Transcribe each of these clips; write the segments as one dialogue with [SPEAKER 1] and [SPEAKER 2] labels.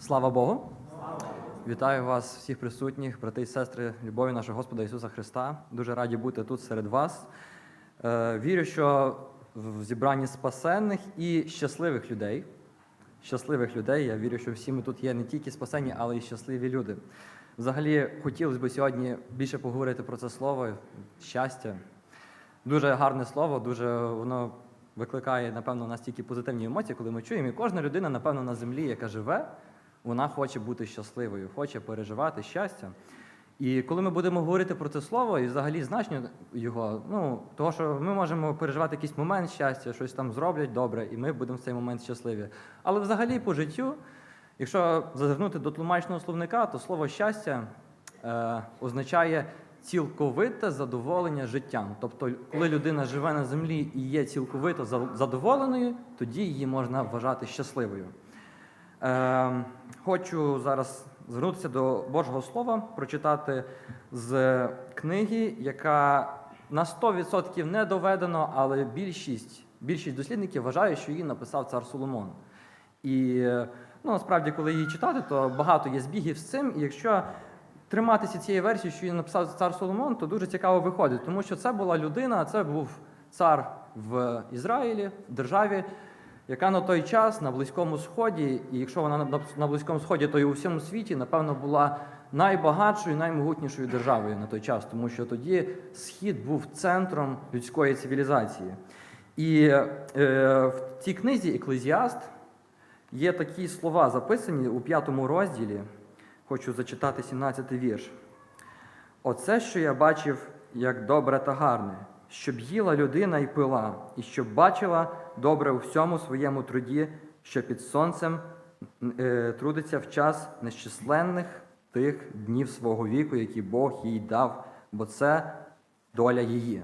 [SPEAKER 1] Слава Богу! Вітаю вас, всіх присутніх, брати і сестри, любові нашого Господа Ісуса Христа. Дуже раді бути тут серед вас. Е, Вірю, що в зібранні спасенних і щасливих людей. Щасливих людей. Я вірю, що всі ми тут є не тільки спасені, але й щасливі люди. Взагалі, хотілося б сьогодні більше поговорити про це слово щастя. Дуже гарне слово, дуже воно викликає, напевно, у нас тільки позитивні емоції, коли ми чуємо. І кожна людина, напевно, на землі, яка живе, вона хоче бути щасливою, хоче переживати щастя. І коли ми будемо говорити про це слово і взагалі значення його, ну того, що ми можемо переживати якийсь момент щастя, щось там зроблять добре, і ми будемо в цей момент щасливі. Але взагалі по життю, якщо зазирнути до тлумачного словника, то слово щастя е, означає цілковите задоволення життям. Тобто, коли людина живе на землі і є цілковито задоволеною, тоді її можна вважати щасливою. Е, хочу зараз звернутися до Божого Слова, прочитати з книги, яка на 100% не доведено, але більшість, більшість дослідників вважає, що її написав цар Соломон. І ну, насправді, коли її читати, то багато є збігів з цим. І якщо триматися цієї версії, що її написав цар Соломон, то дуже цікаво виходить, тому що це була людина, це був цар в Ізраїлі, в державі, яка на той час на Близькому Сході, і якщо вона на- Близькому Сході, то і у всьому світі, напевно, була найбагатшою, наймогутнішою державою на той час, тому що тоді Схід був центром людської цивілізації. І е, в цій книзі Еклезіаст є такі слова записані у п'ятому розділі. Хочу зачитати 17-й вірш. Оце, що я бачив, як добре та гарне, щоб їла людина і пила, і щоб бачила добре у всьому своєму труді, що під сонцем е, трудиться в час нещисленних тих днів свого віку, які Бог їй дав, бо це доля її.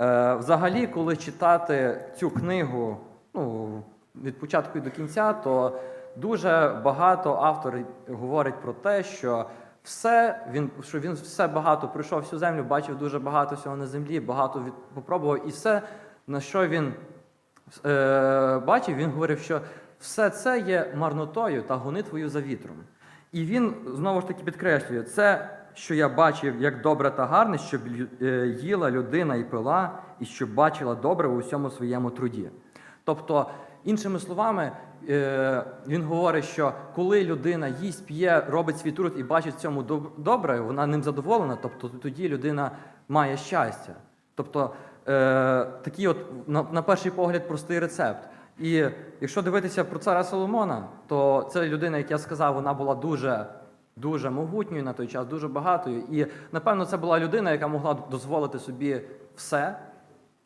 [SPEAKER 1] Е, взагалі, коли читати цю книгу ну, від початку і до кінця, то дуже багато автор говорить про те, що все він, що він все багато пройшов всю землю, бачив дуже багато всього на землі, багато від, попробував, і все, на що він е, бачив, він говорив, що все це є марнотою та гонитвою за вітром. І він знову ж таки підкреслює, це, що я бачив, як добре та гарне, щоб е, їла людина і пила, і щоб бачила добре у всьому своєму труді. Тобто, іншими словами, е, він говорить, що коли людина їсть, п'є, робить свій труд і бачить в цьому доб- добре, вона ним задоволена, тобто тоді людина має щастя. Тобто е, такий от на перший погляд простий рецепт. І якщо дивитися про цара Соломона, то це людина, як я сказав, вона була дуже, дуже могутньою на той час, дуже багатою. І напевно це була людина, яка могла дозволити собі все,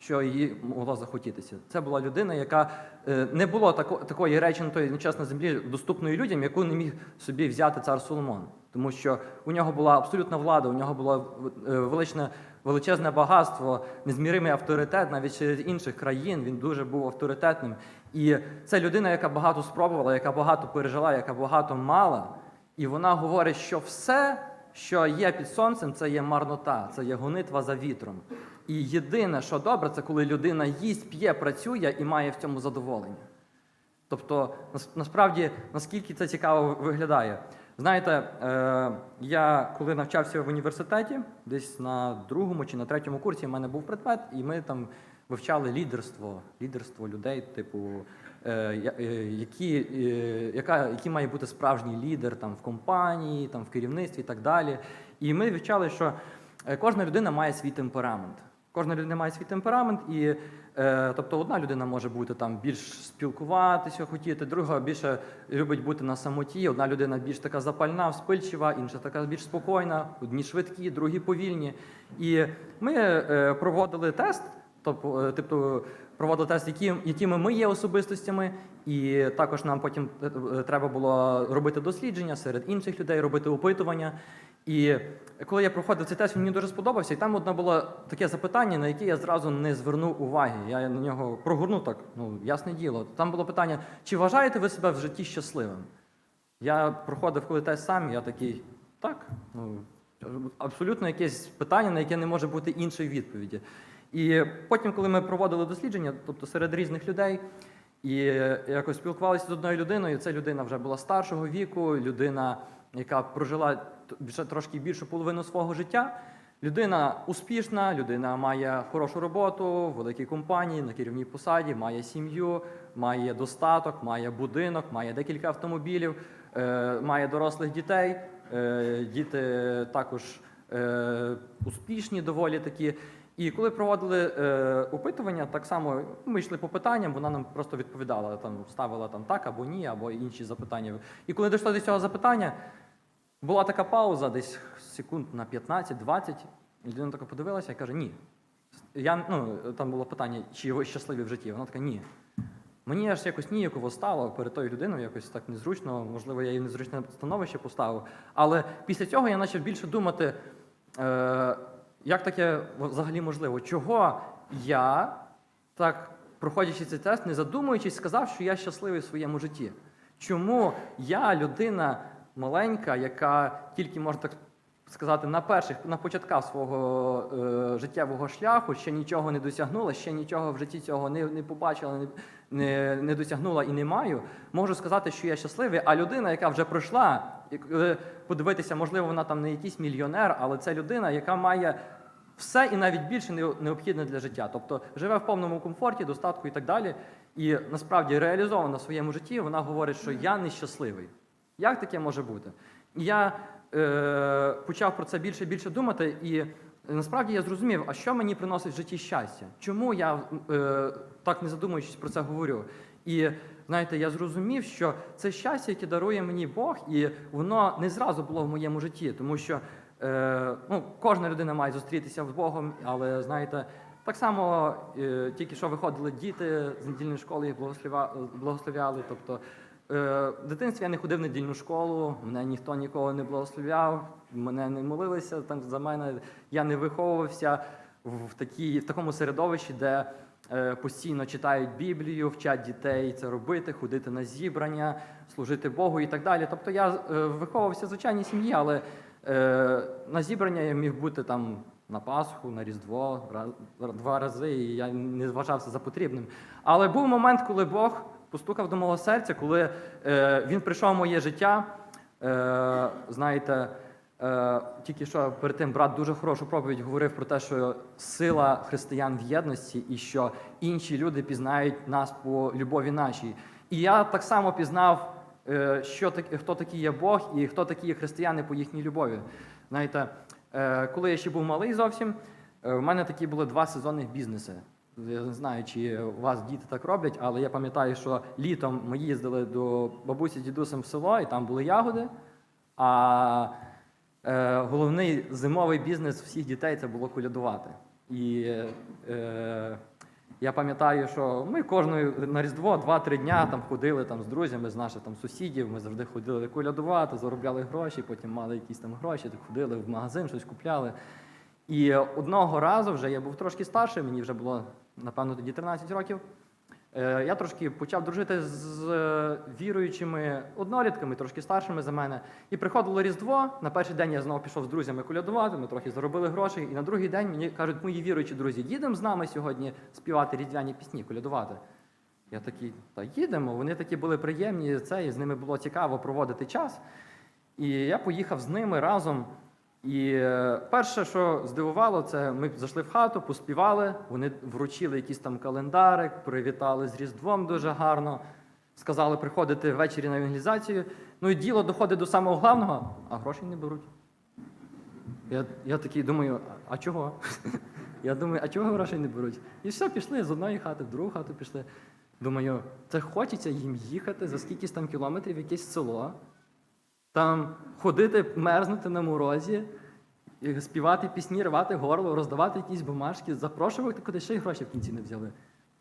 [SPEAKER 1] що їй могло захотітися. Це була людина, яка е, не було тако, такої речі на той час на землі доступної людям, яку не міг собі взяти цар Соломон. Тому що у нього була абсолютна влада, у нього було е, величне, величезне багатство, незміримий авторитет навіть серед інших країн. Він дуже був авторитетним. І це людина, яка багато спробувала, яка багато пережила, яка багато мала. І вона говорить, що все, що є під сонцем, це є марнота, це є гонитва за вітром. І єдине, що добре, це коли людина їсть, п'є, працює і має в цьому задоволення. Тобто, насправді, наскільки це цікаво виглядає. Знаєте, е, я коли навчався в університеті, десь на другому чи на третьому курсі в мене був предмет, і ми там вивчали лідерство, лідерство людей, типу, які, е, яка, який має бути справжній лідер там, в компанії, там, в керівництві і так далі. І ми вивчали, що е, кожна людина має свій темперамент. Кожна людина має свій темперамент, і е, тобто одна людина може бути там більш спілкуватися, хотіти, друга більше любить бути на самоті. Одна людина більш така запальна, вспильчива, інша така більш спокійна, одні швидкі, другі повільні. І ми е, проводили тест, тобто, е, тобто проводили тест, які, якими ми є особистостями, і також нам потім е, е, треба було робити дослідження серед інших людей, робити опитування. І коли я проходив цей тест, він мені дуже сподобався, і там одне було таке запитання, на яке я зразу не звернув уваги. Я на нього прогорнув так, ну ясне діло. Там було питання: чи вважаєте ви себе в житті щасливим? Я проходив коли тест сам, я такий, так, ну абсолютно якесь питання, на яке не може бути іншої відповіді. І потім, коли ми проводили дослідження, тобто серед різних людей, І якось спілкувалися з одною людиною. Ця людина вже була старшого віку, людина, яка прожила вже трошки більшу половину свого життя. Людина успішна, людина має хорошу роботу, в великій компанії, на керівній посаді, має сім'ю, має достаток, має будинок, має декілька автомобілів, е, має дорослих дітей. Е, діти також е, успішні, доволі такі. І коли проводили е, опитування, так само ми йшли по питанням, вона нам просто відповідала, там ставила там так або ні, або інші запитання. І коли дійшло до цього запитання, була така пауза, десь секунд на 15-20, і людина така подивилася і каже: Ні. Я, ну, там було питання, чи ви щасливі в житті. Вона така, ні. Мені аж якось ніяково стало перед тою людиною, якось так незручно, можливо, я її незручне становище поставив. Але після цього я почав більше думати, е, як таке взагалі можливо, чого я, так проходячи цей тест, не задумуючись, сказав, що я щасливий в своєму житті. Чому я, людина маленька, яка тільки можна так сказати, на перших, на початках свого е, життєвого шляху ще нічого не досягнула, ще нічого в житті цього не, не побачила, не, не, не досягнула і не маю, можу сказати, що я щасливий. А людина, яка вже пройшла, подивитися, можливо, вона там не якийсь мільйонер, але це людина, яка має все і навіть більше необхідне для життя. Тобто живе в повному комфорті, достатку і так далі. І насправді реалізована в своєму житті, вона говорить, що я нещасливий. Як таке може бути? Я е, почав про це більше і більше думати, і е, насправді я зрозумів, а що мені приносить в житті щастя? Чому я е, так не задумуючись про це говорю? І знаєте, я зрозумів, що це щастя, яке дарує мені Бог, і воно не зразу було в моєму житті, тому що е, ну, кожна людина має зустрітися з Богом, але знаєте. Так само е, тільки що виходили діти з недільної школи, їх благословляли. Тобто е, в дитинстві я не ходив в недільну школу, мене ніхто ніколи не благословляв, мене не молилися там за мене. Я не виховувався в, такій, в такому середовищі, де е, постійно читають Біблію, вчать дітей це робити, ходити на зібрання, служити Богу і так далі. Тобто я е, виховувався в звичайній сім'ї, але на зібрання я міг бути там на Пасху, на Різдво, два рази, і я не вважався за потрібним. Але був момент, коли Бог постукав до мого серця, коли е, він прийшов в моє життя. Е, знаєте, е, тільки що перед тим брат дуже хорошу проповідь говорив про те, що сила християн в єдності і що інші люди пізнають нас по любові нашій. І я так само пізнав, е, що так, хто такий є Бог і хто такі є християни по їхній любові. Знаєте, е, коли я ще був малий зовсім, е, в мене такі були два сезонних бізнеси. Я не знаю, чи у вас діти так роблять, але я пам'ятаю, що літом ми їздили до бабусі з дідусем в село, і там були ягоди. А е, головний зимовий бізнес всіх дітей це було колядувати. І е, я пам'ятаю, що ми кожної на Різдво 2-3 дня там ходили там, з друзями, з наших там сусідів. Ми завжди ходили колядувати, заробляли гроші, потім мали якісь там гроші, так ходили в магазин, щось купляли. І одного разу вже я був трошки старший, мені вже було, напевно, тоді 13 років. Е, Я трошки почав дружити з е, віруючими однолітками, трошки старшими за мене. І приходило Різдво. На перший день я знову пішов з друзями колядувати, ми трохи заробили грошей. І на другий день мені кажуть, мої віруючі друзі, їдемо з нами сьогодні співати різдвяні пісні, колядувати. Я такий, та їдемо. Вони такі були приємні, це, і з ними було цікаво проводити час. І я поїхав з ними разом. І е, перше, що здивувало, це ми зайшли в хату, поспівали, вони вручили якийсь там календарик, привітали з Різдвом дуже гарно, сказали приходити ввечері на евангелізацію. Ну і діло доходить до самого головного, а грошей не беруть. Я, я такий думаю, а, чого? Я думаю, а чого грошей не беруть? І все, пішли з одної хати, в другу хату пішли. Думаю, це хочеться їм їхати за скількись там кілометрів якесь село, там ходити, мерзнути на морозі, співати пісні, рвати горло, роздавати якісь бумажки, запрошувати куди ще й гроші в кінці не взяли.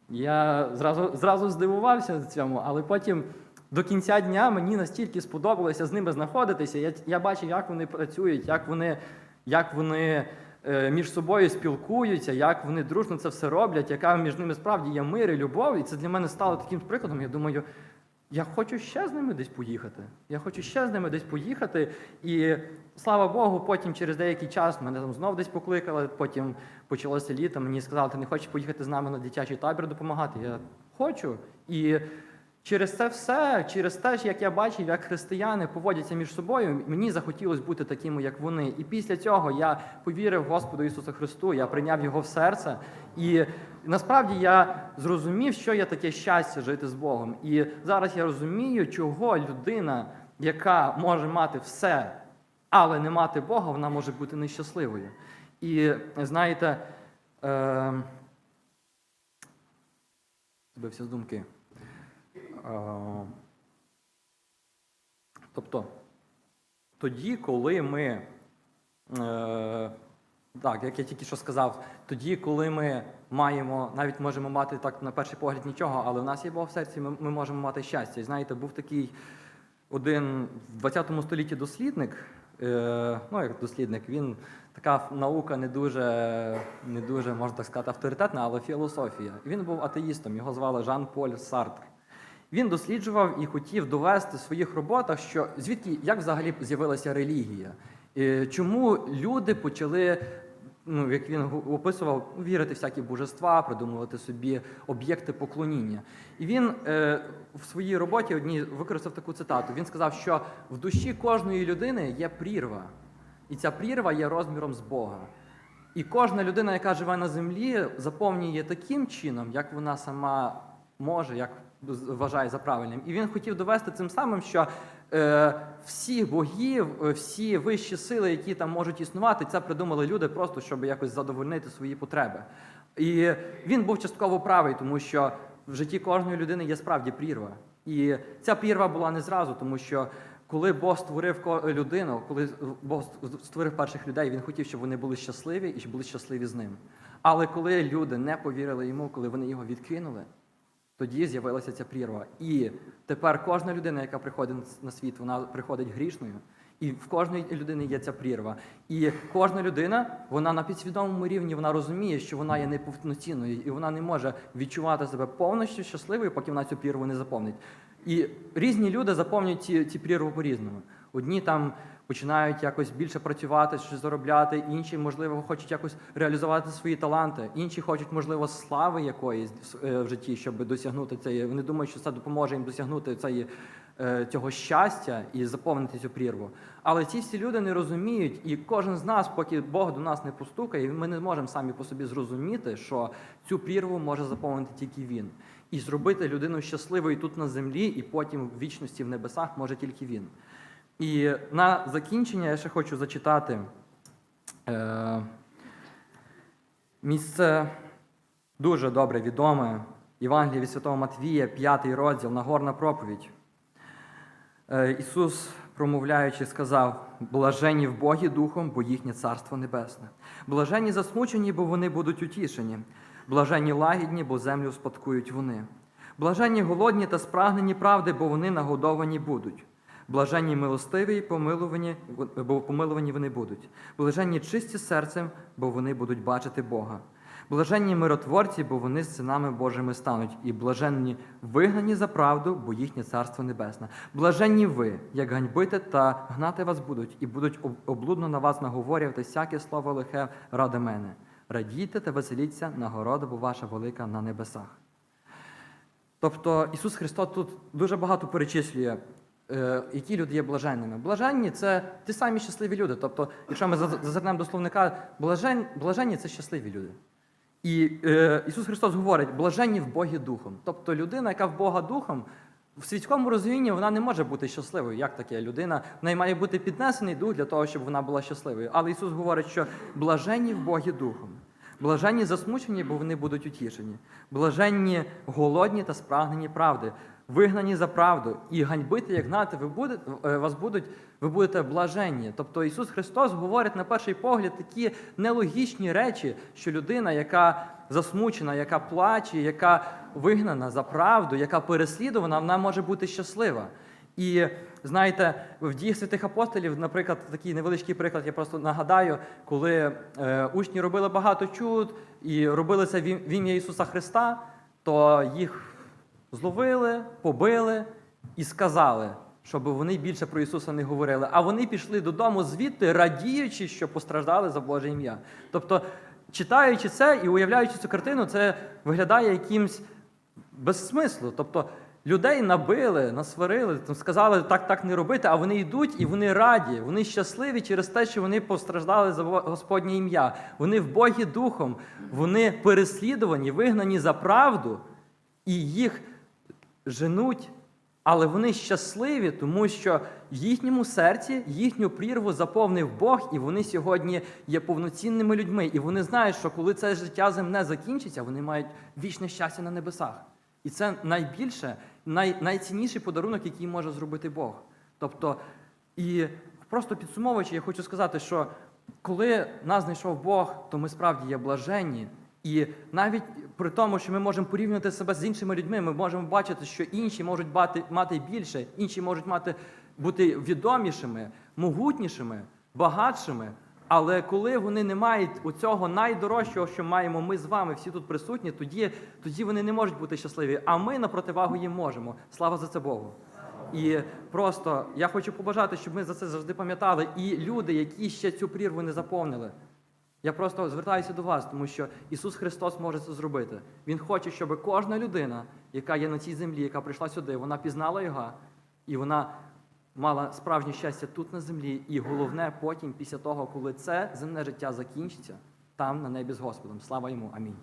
[SPEAKER 1] Я зразу, зразу здивувався цьому, але потім до кінця дня мені настільки сподобалося з ними знаходитися. Я, я бачив, як вони працюють, як вони, як вони е, між собою спілкуються, як вони дружно це все роблять, яка між ними справді є мир і любов. І це для мене стало таким прикладом. Я думаю, я хочу ще з ними десь поїхати. Я хочу ще з ними десь поїхати. І слава Богу, потім через деякий час мене там знов десь покликали. Потім почалося літо. Мені сказали, ти не хочеш поїхати з нами на дитячий табір допомагати. Я хочу. І через це все, через те, як я бачив, як християни поводяться між собою, мені захотілося бути такими, як вони. І після цього я повірив Господу Ісусу Христу, я прийняв Його в серце. І насправді я зрозумів, що є таке щастя жити з Богом. І зараз я розумію, чого людина, яка може мати все, але не мати Бога, вона може бути нещасливою. І знаєте, е, з думки. Тобто, тоді, коли ми, е, так, як я тільки що сказав, тоді, коли ми маємо, навіть можемо мати так на перший погляд нічого, але в нас є Бог в серці, ми, ми можемо мати щастя. І знаєте, був такий один в 20 столітті дослідник, е, ну як дослідник, він така наука не дуже, не дуже, можна так сказати, авторитетна, але філософія. Він був атеїстом, його звали Жан-Поль Сартр. Він досліджував і хотів довести в своїх роботах, що звідки як взагалі з'явилася релігія, Е, чому люди почали, ну як він описував, вірити в всякі божества, придумувати собі об'єкти поклоніння. І він е, в своїй роботі одній використав таку цитату. Він сказав, що в душі кожної людини є прірва, і ця прірва є розміром з Бога. І кожна людина, яка живе на землі, заповнює таким чином, як вона сама може, як вважає за правильним. І він хотів довести цим самим, що е, всіх богів, всі вищі сили, які там можуть існувати, це придумали люди просто, щоб якось задовольнити свої потреби. І він був частково правий, тому що в житті кожної людини є справді прірва. І ця прірва була не зразу, тому що коли Бог створив людину, коли Бог створив перших людей, він хотів, щоб вони були щасливі і щоб були щасливі з ним. Але коли люди не повірили йому, коли вони його відкинули, тоді з'явилася ця прірва. І тепер кожна людина, яка приходить на світ, вона приходить грішною. І в кожної людини є ця прірва. І кожна людина, вона на підсвідомому рівні вона розуміє, що вона є неповноцінною, і вона не може відчувати себе повністю щасливою, поки вона цю прірву не заповнить. І різні люди заповнюють ці, ці прірву по-різному. Одні там починають якось більше працювати, щось заробляти, інші, можливо, хочуть якось реалізувати свої таланти, інші хочуть, можливо, слави якоїсь е, в житті, щоб досягнути цієї. Вони думають, що це допоможе їм досягнути цієї, е, цього щастя і заповнити цю прірву. Але ці всі люди не розуміють, і кожен з нас, поки Бог до нас не постукає, ми не можемо самі по собі зрозуміти, що цю прірву може заповнити тільки він. І зробити людину щасливою тут на землі, і потім в вічності в небесах може тільки він. І на закінчення я ще хочу зачитати е, місце дуже добре відоме Євангелія від Святого Матвія, 5 розділ, Нагорна проповідь. Е, Ісус, промовляючи, сказав: блажені в Богі Духом, бо їхнє царство небесне. Блажені засмучені, бо вони будуть утішені. Блажені лагідні, бо землю спадкують вони. Блажені голодні та спрагнені правди, бо вони нагодовані будуть. Блаженні милостиві, і помилувані, бо помилувані вони будуть. Блаженні чисті серцем, бо вони будуть бачити Бога. Блаженні миротворці, бо вони з синами Божими стануть, і блаженні вигнані за правду, бо їхнє царство небесне. Блаженні ви, як ганьбити та гнати вас будуть, і будуть облудно на вас наговорювати всяке слово лихе ради мене. Радійте та веселіться, нагорода, бо ваша велика на небесах. Тобто Ісус Христос тут дуже багато перечислює, які люди є блаженними. Блаженні це ті самі щасливі люди. Тобто, якщо ми заз- зазирнемо до словника, блажен, блаженні це щасливі люди. І е, Ісус Христос говорить, блаженні в Богі духом. Тобто людина, яка в Бога духом, в світському розумінні вона не може бути щасливою. Як таке? Людина в неї має бути піднесений дух для того, щоб вона була щасливою. Але Ісус говорить, що блаженні в Богі духом. Блаженні засмучені, бо вони будуть утішені. Блаженні голодні та спрагнені правди, вигнані за правду, і ганьбити, як гнати, ви будете, вас будуть, ви будете блаженні. Тобто Ісус Христос говорить на перший погляд такі нелогічні речі, що людина, яка засмучена, яка плаче, яка вигнана за правду, яка переслідувана, вона може бути щаслива. І знаєте, в діях святих апостолів, наприклад, такий невеличкий приклад, я просто нагадаю, коли е, учні робили багато чуд і робили це в ім'я Ісуса Христа, то їх зловили, побили і сказали, щоб вони більше про Ісуса не говорили. А вони пішли додому звідти, радіючи, що постраждали за Боже ім'я. Тобто, читаючи це і уявляючи цю картину, це виглядає якимсь без смислу. Тобто людей набили, насварили, там, сказали так, так не робити, а вони йдуть і вони раді, вони щасливі через те, що вони постраждали за Господнє ім'я. Вони в Богі духом, вони переслідувані, вигнані за правду, і їх женуть. Але вони щасливі, тому що в їхньому серці їхню прірву заповнив Бог, і вони сьогодні є повноцінними людьми. І вони знають, що коли це життя земне закінчиться, вони мають вічне щастя на небесах. І це найбільше, най, найцінніший подарунок, який може зробити Бог. Тобто, і просто підсумовуючи, я хочу сказати, що коли нас знайшов Бог, то ми справді є блаженні. І навіть при тому, що ми можемо порівнювати себе з іншими людьми, ми можемо бачити, що інші можуть мати, мати більше, інші можуть мати, бути відомішими, могутнішими, багатшими. Але коли вони не мають оцього найдорожчого, що маємо ми з вами, всі тут присутні, тоді, тоді вони не можуть бути щасливі. А ми на противагу їм можемо. Слава за це Богу. І просто я хочу побажати, щоб ми за це завжди пам'ятали. І люди, які ще цю прірву не заповнили. Я просто звертаюся до вас, тому що Ісус Христос може це зробити. Він хоче, щоб кожна людина, яка є на цій землі, яка прийшла сюди, вона пізнала Його, і вона мала справжнє щастя тут на землі. І головне, потім, після того, коли це земне життя закінчиться, там на небі з Господом. Слава йому. Амінь.